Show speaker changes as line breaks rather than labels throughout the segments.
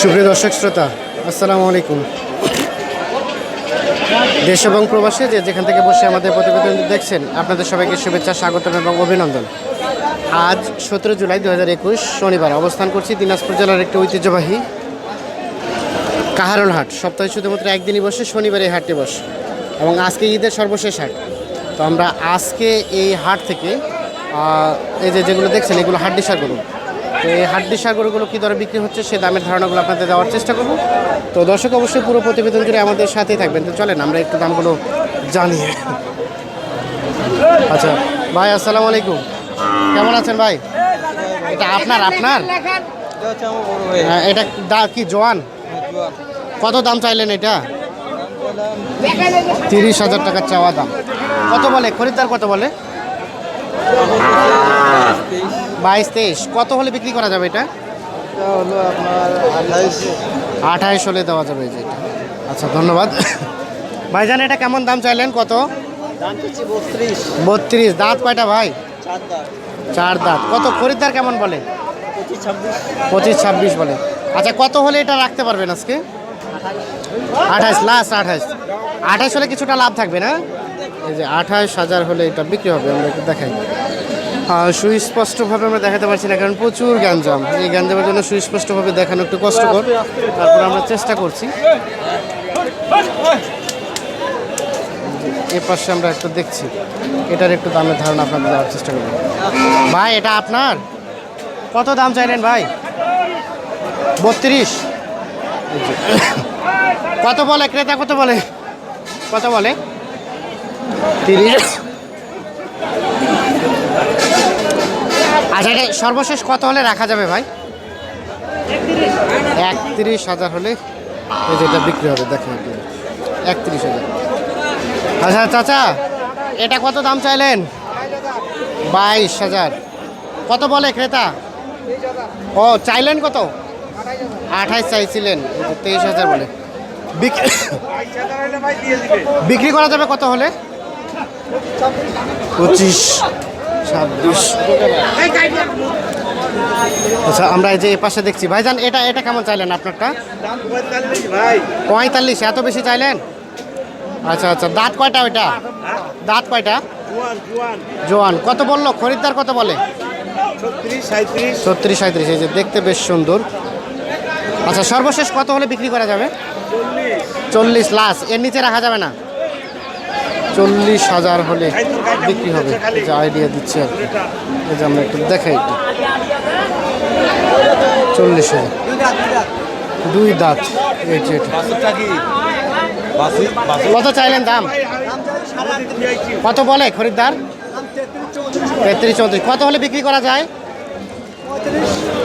সুপ্রিয় দর্শক, শ্রোতা, আসসালামু আলাইকুম। দেশ এবং প্রবাসে যে যেখান থেকে বসে আমাদের প্রতিবেদন দেখছেন, আপনাদের সবাইকে শুভেচ্ছা, স্বাগতম এবং অভিনন্দন। আজ সতেরো জুলাই দু একুশ, শনিবার অবস্থান করছি দিনাজপুর জেলার একটি ঐতিহ্যবাহী কাহারল হাট। সপ্তাহে শুধুমাত্র একদিনই বসে, শনিবার এই হাটটি বসে এবং আজকে ঈদের সর্বশেষ হাট। তো আমরা আজকে এই হাট থেকে এই যে যেগুলো দেখছেন, এগুলো হাড্ডি সার গরু তো এই হাড্ডি সাগরগুলো কী দরে বিক্রি হচ্ছে সে দামের ধারণাগুলো আপনাদের দেওয়ার চেষ্টা করব। তো দর্শক অবশ্যই পুরো প্রতিবেদন জুড়ে আমাদের সাথেই থাকবেন। তো চলেন আমরা একটু দামগুলো জানি। আচ্ছা ভাই আসসালামু আলাইকুম। কেমন আছেন ভাই? এটা আপনার আপনার? হ্যাঁ, এটা দা- কি জোয়ান? কত দাম চাইলেন এটা? তিরিশ হাজার টাকার চাওয়া দাম। কত বলে? খরিদ্দার কত বলে? বাইশ তেইশ। কত হলে বিক্রি করা যাবে এটা?
হলো আপনার আঠাইশ।
আঠাইশ হলে দেওয়া যাবে এই যে আচ্ছা ধন্যবাদ। ভাইজান এটা কেমন দাম চাইলেন? কত?
দাম বত্রিশ।
দাঁত কয়টা ভাই?
চার
দাঁত। কত? খরিদ্দার কেমন বলে?
পঁচিশ ছাব্বিশ।
বলে। আচ্ছা কত হলে এটা রাখতে পারবেন আজকে? আঠাশ লাস্ট আঠাশ আঠাশ হলে কিছুটা লাভ থাকবে না? এই যে আঠাশ হাজার হলে এটা বিক্রি হবে আমরা একটু দেখাই। সুস্পষ্টভাবে আমরা দেখাতে পারছি না, কারণ প্রচুর গ্যাঞ্জাম। এই গ্যাঞ্জামের জন্য সুস্পষ্টভাবে দেখানো একটু কষ্টকর। তারপর আমরা চেষ্টা করছি। এ পাশে আমরা একটু দেখছি। এটার একটু দামের ধারণা আপনাদের দেওয়ার চেষ্টা করব। ভাই, এটা আপনার? কত দাম চাইলেন ভাই? বত্রিশ। কত বলে? ক্রেতা কত বলে? কত বলে? তিরিশ। আচ্ছা এটা সর্বশেষ কত হলে রাখা যাবে ভাই? একত্রিশ হাজার হলে এই যেটা বিক্রি হবে, দেখেন একত্রিশ হাজার। আচ্ছা চাচা, এটা কত দাম চাইলেন? বাইশ হাজার। কত বলে ক্রেতা? ও, চাইলেন কত? আঠাইশ চাইছিলেন তেইশ হাজার বলে। বিক- বিক্রি করা যাবে কত হলে? পঁচিশ। ছাব্বিশ আচ্ছা আমরা এই যে পাশে দেখছি। ভাইজান, এটা এটা কেমন চাইলেন আপনারটা? পঁয়তাল্লিশ। এত বেশি চাইলেন? আচ্ছা আচ্ছা। দাঁত কয়টা ওইটা? দাঁত কয়টা? জোয়ান। কত বলল? খরিদ্দার কত বলে? ছত্রিশ সাঁত্রিশ এই যে দেখতে বেশ সুন্দর। আচ্ছা সর্বশেষ কত হলে বিক্রি করা যাবে? চল্লিশ। লাস এর নিচে রাখা যাবে না? চল্লিশ হাজার হলে বিক্রি হবে। যে আইডিয়া দিচ্ছি আর কি। এই যে আমরা একটু দেখাই একটু। চল্লিশ হাজার। দুই দাঁত। এই যে এটা। কত চাইলেন দাম? কত বলে খরিদ্দার? তেত্রিশ চৌত্রিশ। কত হলে বিক্রি করা যায়?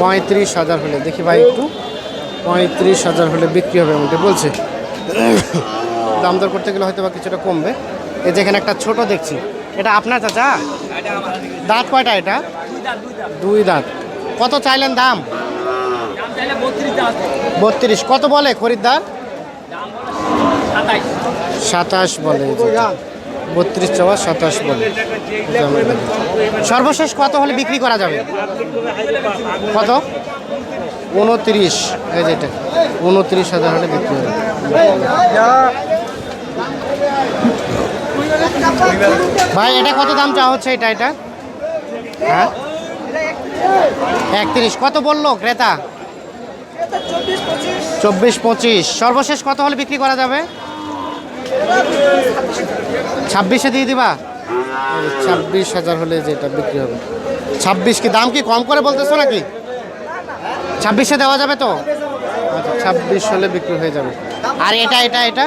পঁয়ত্রিশ হাজার হলে। দেখি ভাই একটু। পঁয়ত্রিশ হাজার হলে বিক্রি হবে এমনটি বলছে। দাম দর করতে গেলে হয়তো বা কিছুটা কমবে। এই যেখানে একটা ছোট দেখছি। এটা আপনার চাচা? দাঁত কয়টা এটা? দুই দাঁত। কত চাইলেন দাম? বত্রিশ। কত বলে খরিদ্দার? সাতাশ বলে বত্রিশ চাওয়া সাতাশ বলে। সর্বশেষ কত হলে বিক্রি করা যাবে? কত? উনত্রিশ। এই যেটা উনত্রিশ হাজার হলে বিক্রি হবে। ভাই, এটা কত দাম চাওয়া হচ্ছে এটা এটা? হ্যাঁ? একত্রিশ। কত বলল ক্রেতা? চব্বিশ পঁচিশ। সর্বশেষ কত হলে বিক্রি করা যাবে? ছাব্বিশে দিয়ে দিবা? ছাব্বিশ হাজার হলে যেটা বিক্রি হবে। ছাব্বিশ কি দাম কি কম করে বলতেছো নাকি? ছাব্বিশে দেওয়া যাবে তো? আচ্ছা ছাব্বিশ হলে বিক্রি হয়ে যাবে। আর এটা এটা এটা?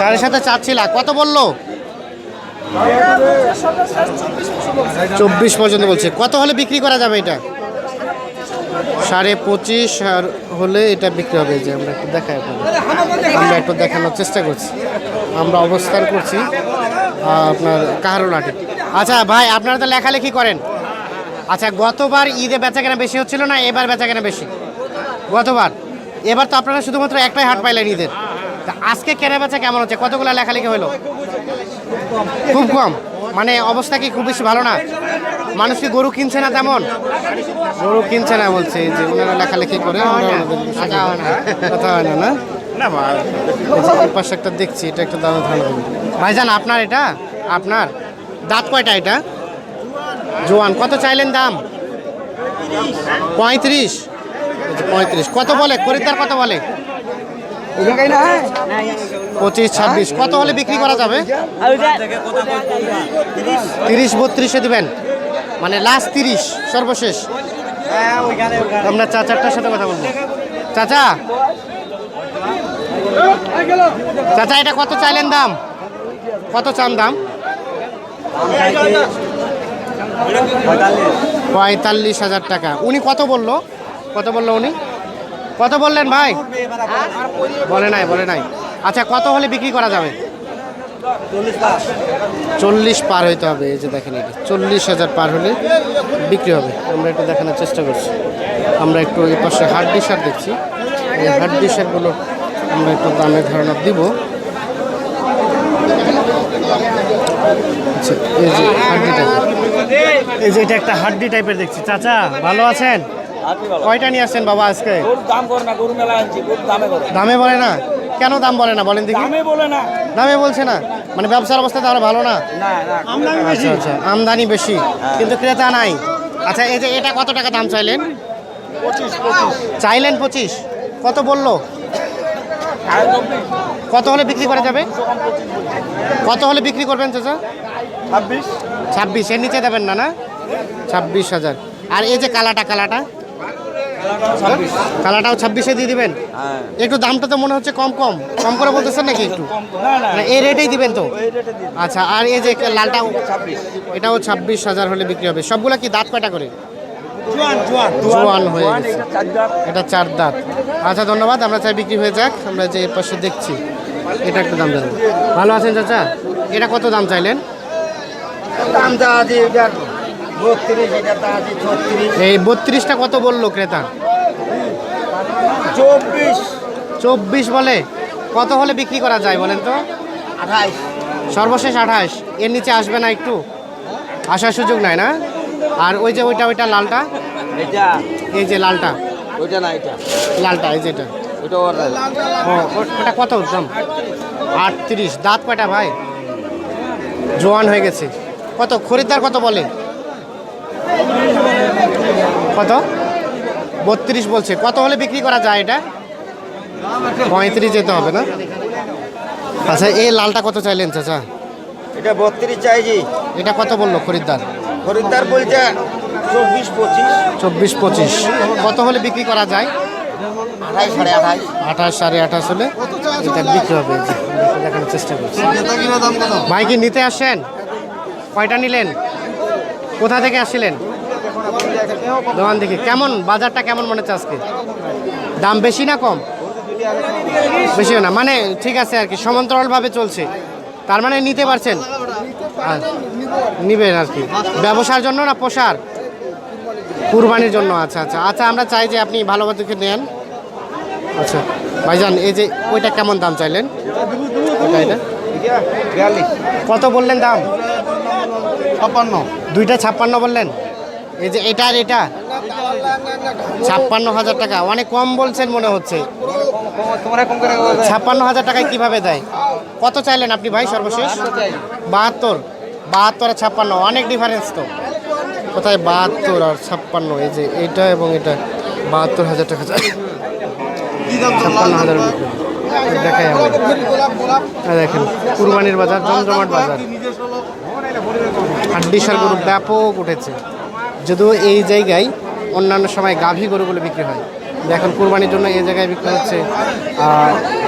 সাড়ে সাথে চাচ্ছিলা। কত বলল? চব্বিশ পর্যন্ত বলছে। কত হলে বিক্রি করা যাবে এটা? সাড়ে পঁচিশ হলে এটা বিক্রি হবে। যে আমরা একটু দেখাই আমরা একটু দেখানোর চেষ্টা করছি। আমরা অবস্থান করছি আপনার কাহারোলাটে আচ্ছা ভাই, আপনারা তো লেখালেখি করেন। আচ্ছা গতবার ঈদে বেচা কেনা বেশি হচ্ছিল না, এবার বেচা কেনা বেশি? গতবার? এবার তো আপনারা শুধুমাত্র একটাই হাট পাইলেন ঈদের। আজকে কেনা বেচা কেমন হচ্ছে? কতগুলো লেখালেখি হলো খুব কম। মানে অবস্থা কি খুব বেশি ভালো না? মানুষ কি গরু কিনছে না তেমন? গরু কিনছে না বলছে যে ওনারা লেখালেখি করে কথা হয় না পাশে একটা দেখছি এটা একটা ধারণা দেবেন ভাইজান আপনার এটা? আপনার? দাঁত কয়টা এটা? জোয়ান কত চাইলেন দাম? পঁয়ত্রিশ। পঁয়ত্রিশ। কত বলে? খরিদ্দার কত বলে? পঁচিশ, ছাব্বিশ। কত হলে বিক্রি করা যাবে? তিরিশ, বত্রিশে দিবেন। মানে লাস্ট তিরিশ, সর্বশেষ। আমরা চাচারটার সাথে কথা বলব। চাচা? চাচা, এটা কত চাইলেন দাম? কত চান দাম? পঁয়তাল্লিশ হাজার টাকা। উনি কত বলল? কত বলল উনি? কত বললেন ভাই? বলে নাই বলে নাই। আচ্ছা কত হলে বিক্রি করা যাবে? চল্লিশ পার হইতে হবে, এই যে দেখেন এটা। চল্লিশ হাজার পার হলে বিক্রি হবে। আমরা একটু দেখানোর চেষ্টা করছি। আমরা একটু এই পাশে হার্ড ডিশার দেখছি। এই হার্ড ডিশারগুলো আমরা একটু দামের ধারণা দিব। আচ্ছা এই যে হাড্ডি টাইপের এই যে এটা একটা হাড্ডি টাইপের দেখছি। চাচা, ভালো আছেন? কয়টা নিয়ে আসছেন বাবা আজকে?
দাম করে না গরু মেলা আনছি গরু দামে করে।
দামে বলে না? কেন দাম বলে না বলেন দেখি।
দামে বলে না।
দামে বলছে না? মানে ব্যবসার অবস্থা তাহলে ভালো না?
না না
আচ্ছা আচ্ছা আমদানি বেশি কিন্তু ক্রেতা নাই। আচ্ছা এই যে এটা কত টাকা দাম চাইলেন? চাইলেন পঁচিশ? কত বলল? কত হলে বিক্রি করা যাবে? কত হলে বিক্রি করবেন চাচা?
ছাব্বিশ।
ছাব্বিশ এর নিচে দেবেন না না? ছাব্বিশ হাজার। আর এই যে কালাটা কালাটা? কালাটাও ছাব্বিশে দিয়ে দিবেন?
হ্যাঁ।
একটু দামটা তো মনে হচ্ছে কম কম। কম করে বলতেছেন নাকি একটু?
না না।
না এই রেটেই দিবেন তো? আচ্ছা আর এই যে
ছাব্বিশ।
এটাও ছাব্বিশ হাজার হলে বিক্রি হবে। সবগুলো কি দাঁত কয়টা করে?
জোয়ান
হয়ে গেছে।
এটা চার
দাঁত। আচ্ছা ধন্যবাদ। আমরা চাই বিক্রি হয়ে যাক। আমরা যে পাশে দেখছি এটা একটু দাম জানব। ভালো আছেন চাচা? এটা কত দাম চাইলেন?
দাম
এই বত্রিশটা কত বলল ক্রেতা?
চব্বিশ।
চব্বিশ বলে। কত হলে বিক্রি করা যায় বলেন তো?
আঠাইশ।
সর্বশেষ আঠাশ এর নিচে আসবে না একটু? আসার সুযোগ নাই না? আর ওই যে ওইটা ওইটা লালটা?
এটা।
এই যে লালটা?
ওইটা না এটা।
লালটা এই যেটা?
ওইটা
ওটা কত দাম? আটত্রিশ। দাঁত কয়টা ভাই? জোয়ান হয়ে গেছে। কত? খরিদ্দার কত বলে? কত? বত্রিশ বলছে। কত হলে বিক্রি করা যায় এটা? পঁয়ত্রিশ যেতে হবে না? আচ্ছা এই লালটা কত চাইলেন চাচা?
এটা বত্রিশ চাইছি
এটা কত বলল খরিদ্দার?
খরিদ্দার বলছে চব্বিশ পঁচিশ।
চব্বিশ পঁচিশ। কত হলে বিক্রি করা যায়?
আঠাইশ সাড়ে আঠাইশ
আঠাশ সাড়ে আঠাশ হলে এটা বিক্রি হবে। দেখানোর চেষ্টা করছি।
দাম
ভাই কি নিতে আসেন? কয়টা নিলেন? কোথা থেকে আসছিলেন দোকান দেখি। কেমন? বাজারটা কেমন মনে হচ্ছে আজকে? দাম বেশি না কম? বেশি না। মানে ঠিক আছে আর কি সমান্তরালভাবে চলছে। তার মানে নিতে পারছেন? নিবেন আর কি। ব্যবসার জন্য না পোষার? কুরবানির জন্য। আচ্ছা আচ্ছা। আচ্ছা আমরা চাই যে আপনি ভালো দেখে নেন। আচ্ছা ভাইজান এই যে ওইটা কেমন দাম চাইলেন? কত বললেন দাম?
ছাপ্পান্ন।
দুইটা ছাপ্পান্ন বললেন? এই যে এটা আর এটা? ছাপ্পান্ন হাজার টাকা। অনেক কম বলছেন মনে হচ্ছে। ছাপ্পান্ন হাজার টাকায় কীভাবে দেয়? কত চাইলেন আপনি ভাই সর্বশেষ? বাহাত্তর। বাহাত্তর আর ছাপ্পান্ন, অনেক ডিফারেন্স তো। কোথায় বাহাত্তর আর ছাপ্পান্ন? এই যে এটা এবং এটা। বাহাত্তর হাজার টাকা ছাপ্পান্ন হাজার দেখাই দেখেন, কুরবানির বাজার, জমজমাট বাজার। হাড্ডিসার গরু ব্যাপক উঠেছে। যদিও এই জায়গায় অন্যান্য সময় গাভী গরুগুলো বিক্রি হয়। এখন কুরবানির জন্য এই জায়গায় বিক্রি হচ্ছে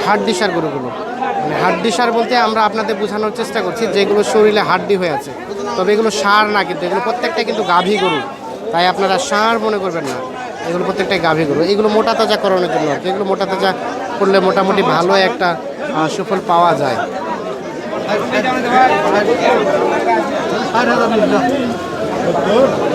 হাড্ডিসার গরুগুলো। মানে হাড্ডিসার বলতে আমরা আপনাদের বোঝানোর চেষ্টা করছি, যেগুলো শরীরে হাড্ডি হয়ে আছে। তবে এগুলো সার না কিন্তু, এগুলো প্রত্যেকটা কিন্তু গাভী গরু। তাই আপনারা সার মনে করবেন না, এগুলো প্রত্যেকটাই গাভী গরু। এগুলো মোটা তাজা করানোর জন্য আর কি, এগুলো মোটা তাজা করলে মোটামুটি ভালো একটা সুফল পাওয়া যায়।